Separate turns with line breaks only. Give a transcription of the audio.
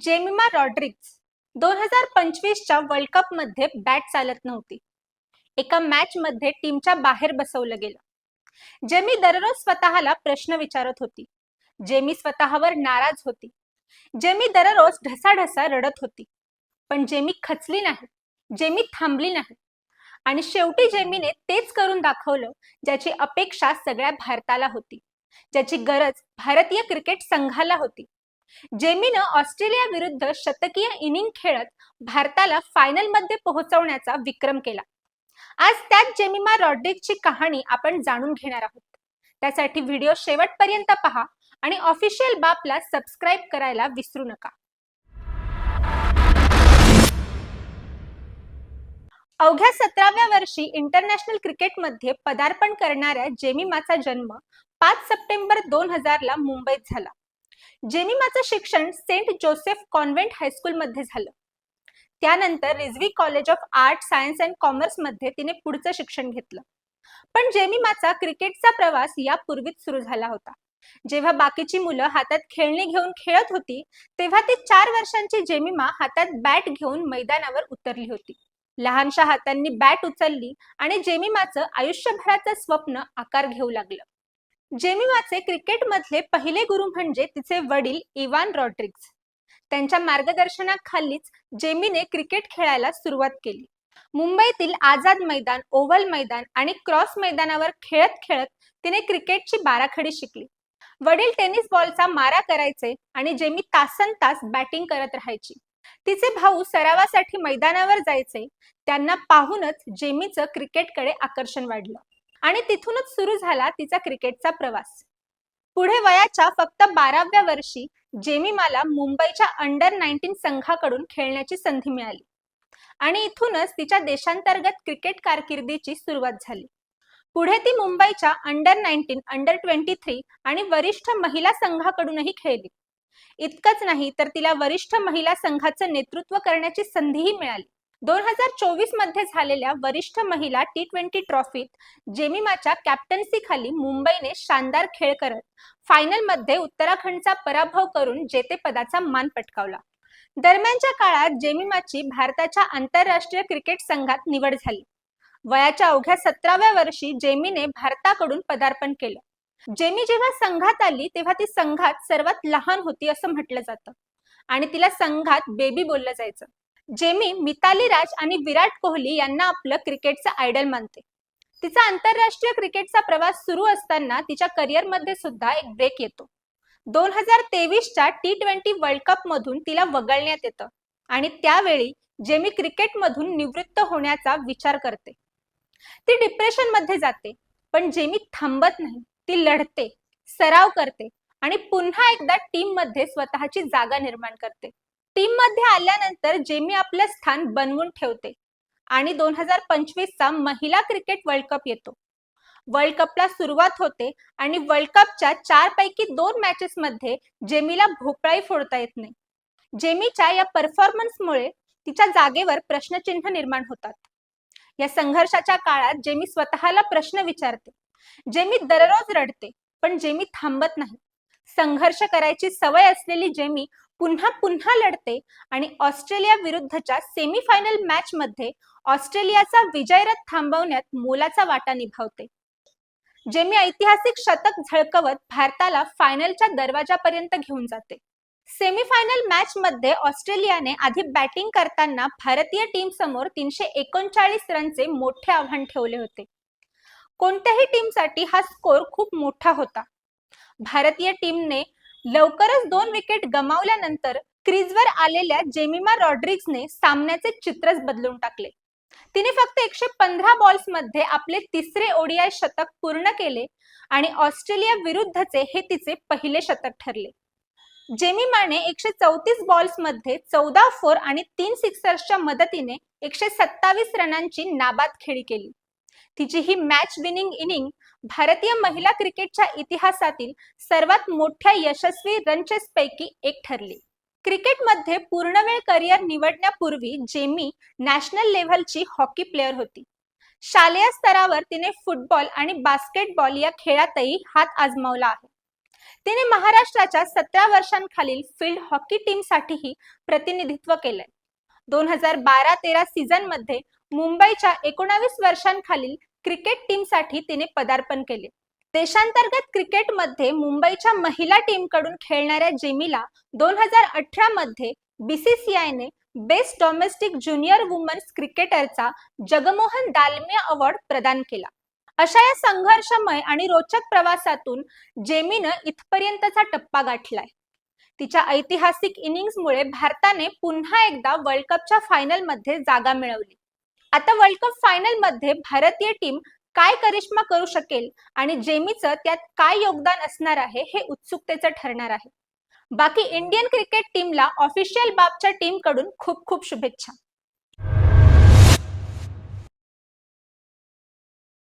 Jemimah Rodrigues दोन हजार पंचवीसच्या वर्ल्ड कपमध्ये बॅट चालत नव्हती. एका मॅच मध्ये टीमच्या बाहेर बसवलं गेलं. जेमी दररोज स्वतःला प्रश्न विचारत होती. जेमी स्वतःवर नाराज होती. जेमी दररोज ढसाढसा रडत होती. पण जेमी खचली नाही. जेमी थांबली नाही. आणि शेवटी जेमीने तेच करून दाखवलं ज्याची अपेक्षा सगळ्या भारताला होती. ज्याची गरज भारतीय क्रिकेट संघाला होती. जेमीनं ऑस्ट्रेलिया विरुद्ध शतकीय इनिंग खेळत भारताला फायनलमध्ये पोहोचवण्याचा विक्रम केला. आज त्याच जेमिमा रॉड्रिकची कहाणी आपण जाणून घेणार आहोत. त्यासाठी व्हिडिओ शेवटपर्यंत पहा आणि ऑफिशियल बापला सबस्क्राईब करायला विसरू नका. अवघ्या सतराव्या वर्षी इंटरनॅशनल क्रिकेटमध्ये पदार्पण करणाऱ्या जेमिमाचा जन्म पाच सप्टेंबर दोन हजारला मुंबईत झाला. जेनिमाचं शिक्षण सेंट जोसेफ कॉन्व्हेंट हायस्कूलमध्ये झालं. त्यानंतर Rizvi college of art science and कॉमर्समध्ये तिने पुढचं शिक्षण घेतलं. पण जेमिमाचा क्रिकेटचा प्रवास यापूर्वीच सुरू झाला होता. जेव्हा बाकीची मुलं हातात खेळणी घेऊन खेळत होती तेव्हा ती चार वर्षांची जेमिमा हातात बॅट घेऊन मैदानावर उतरली होती. लहानशा हातांनी बॅट उचलली आणि जेमिमाचं आयुष्यभराचं स्वप्न आकार घेऊ लागलं. जेमिमाचे क्रिकेटमधले पहिले गुरु म्हणजे तिचे वडील इवान रॉड्रिक्स त्यांच्या मार्गदर्शनाखालीच जेमीने क्रिकेट खेळायला सुरुवात केली. मुंबईतील आझाद मैदान ओव्हल मैदान आणि क्रॉस मैदानावर खेळत खेळत तिने क्रिकेटची बाराखडी शिकली. वडील टेनिस बॉलचा मारा करायचे आणि जेमी तासन तास बॅटिंग करत राहायची. तिचे भाऊ सरावासाठी मैदानावर जायचे त्यांना पाहूनच जेमीचं क्रिकेटकडे आकर्षण वाढलं. आणि तिथूनच सुरू झाला तिचा क्रिकेटचा प्रवास. पुढे वयाच्या फक्त बाराव्या वर्षी जेमिमाला मुंबईच्या अंडर नाईन्टीन संघाकडून खेळण्याची संधी मिळाली. आणि इथूनच तिच्या देशांतर्गत क्रिकेट कारकिर्दीची सुरुवात झाली. पुढे ती मुंबईच्या under nineteen under twenty three आणि वरिष्ठ महिला संघाकडूनही खेळली. इतकंच नाही तर तिला वरिष्ठ महिला संघाचं नेतृत्व करण्याची संधीही मिळाली. दोन हजार चोवीसमध्ये झालेल्या वरिष्ठ महिला टी ट्वेंटी ट्रॉफीत जेमिमाच्या कॅप्टन्सी खाली मुंबईने शानदार खेळ करत फायनलमध्ये उत्तराखंडचा पराभव करून जेतेपदाचा मान पटकावला. दरम्यानच्या काळात जेमिमाची भारताच्या आंतरराष्ट्रीय क्रिकेट संघात निवड झाली. वयाच्या अवघ्या सतराव्या वर्षी जेमीने भारताकडून पदार्पण केलं. जेमी जेव्हा संघात आली तेव्हा ती संघात सर्वात लहान होती असं म्हटलं जातं आणि तिला संघात बेबी बोललं जायचं. जेमी मिताली राज आणि विराट कोहली यांना आपलं क्रिकेटचं आयडल मानते. तिचा आंतरराष्ट्रीय क्रिकेटचा प्रवास सुरू असताना तिच्या करिअरमध्ये सुद्धा एक ब्रेक येतो. दोन हजार तेवीसच्या टी ट्वेंटी वर्ल्ड कप मधून तिला वगळण्यात येतं आणि त्यावेळी जेमी क्रिकेटमधून निवृत्त होण्याचा विचार करते. ती डिप्रेशनमध्ये जाते पण जेमी थांबत नाही ती लढते सराव करते आणि पुन्हा एकदा टीममध्ये स्वतःची जागा निर्माण करते. टीममध्ये आल्यानंतर जेमी आपलं स्थान बनवून ठेवते. आणि दोन हजार पंचवीसचा महिला क्रिकेट वर्ल्ड कप येतो. वर्ल्ड कपला सुरुवात होते आणि वर्ल्ड कपच्या चार पैकी दोन मॅचेस मध्ये जेमीला भोपळाही फोडता येत नाही. जेमीच्या या परफॉर्मन्समुळे तिच्या जागेवर प्रश्नचिन्ह निर्माण होतात. या संघर्षाच्या काळात जेमी स्वतःला प्रश्न विचारते. जेमी दररोज रडते पण जेमी थांबत नाही. संघर्ष करायची सवय असलेली जेमी पुन्हा पुन्हा लढते आणि ऑस्ट्रेलिया विरुद्धच्या सेमीफायनल मॅच मध्ये ऑस्ट्रेलियाचा विजयरथ थांबवण्यात मोलाचा वाटा निभावते. जेमी ऐतिहासिक शतक झळकवत भारताला फायनलच्या दरवाजापर्यंत घेऊन जाते. सेमीफायनल मॅच मध्ये ऑस्ट्रेलियाने आधी बॅटिंग करताना भारतीय टीम समोर तीनशे एकोणचाळीस रनचे मोठे आव्हान ठेवले होते. कोणत्याही टीमसाठी हा स्कोर खूप मोठा होता. भारतीय टीमने लवकरच दोन विकेट गमावल्यानंतर क्रीजवर आलेल्या जेमिमा रॉड्रिग्सने सामन्याचे चित्रच बदलून टाकले. तिने फक्त एकशे पंधरा बॉल्समध्ये आपले तिसरे ओडीआय शतक पूर्ण केले आणि ऑस्ट्रेलिया विरुद्धचे हे तिचे पहिले शतक ठरले. जेमिमाने एकशे चौतीस बॉल्समध्ये चौदा फोर आणि तीन सिक्सर्सच्या मदतीने एकशे सत्तावीस रनांची नाबाद खेळी केली. तिची ही मॅच विनिंग इनिंग भारतीय महिला क्रिकेटच्या इतिहासातील सर्वात मोठ्या यशस्वी रंचेस पैकी एक ठरली. क्रिकेटमध्ये पूर्णवेळ करिअर निवडण्यापूर्वी जेमी नॅशनल लेव्हलची हॉकी प्लेअर होती. शालेय स्तरावर तिने फुटबॉल आणि बास्केटबॉल या खेळातही हात आजमावला आहे. तिने महाराष्ट्राच्या सतरा वर्षांखालील फील्ड हॉकी टीमसाठीही प्रतिनिधित्व केलंय. दोन हजार बारा तेरा सीझनमध्ये मुंबईच्या एकोणावीस वर्षांखालील क्रिकेट टीमसाठी तिने पदार्पण केले. देशांतर्गत क्रिकेटमध्ये मुंबईच्या महिला टीमकडून खेळणाऱ्या जेमीला दोन हजार अठरा मध्ये बीसीसीआयने बेस्ट डॉमेस्टिक ज्युनियर वुमन्स क्रिकेटरचा जगमोहन दालमिया अवॉर्ड प्रदान केला. अशा या संघर्षमय आणि रोचक प्रवासातून जेमीनं इथपर्यंतचा टप्पा गाठलाय. तिच्या ऐतिहासिक इनिंग्समुळे भारताने पुन्हा एकदा वर्ल्ड कपच्या फायनलमध्ये जागा मिळवली. आता वर्ल्ड कप फायनलमध्ये भारतीय टीम काय करिश्मा करू शकेल आणि जेमीचं त्यात काय योगदान असणार आहे हे उत्सुकतेचं ठरणार आहे. बाकी इंडियन क्रिकेट टीमला ऑफिशियल बाबच्या टीमकडून खूप खूप शुभेच्छा.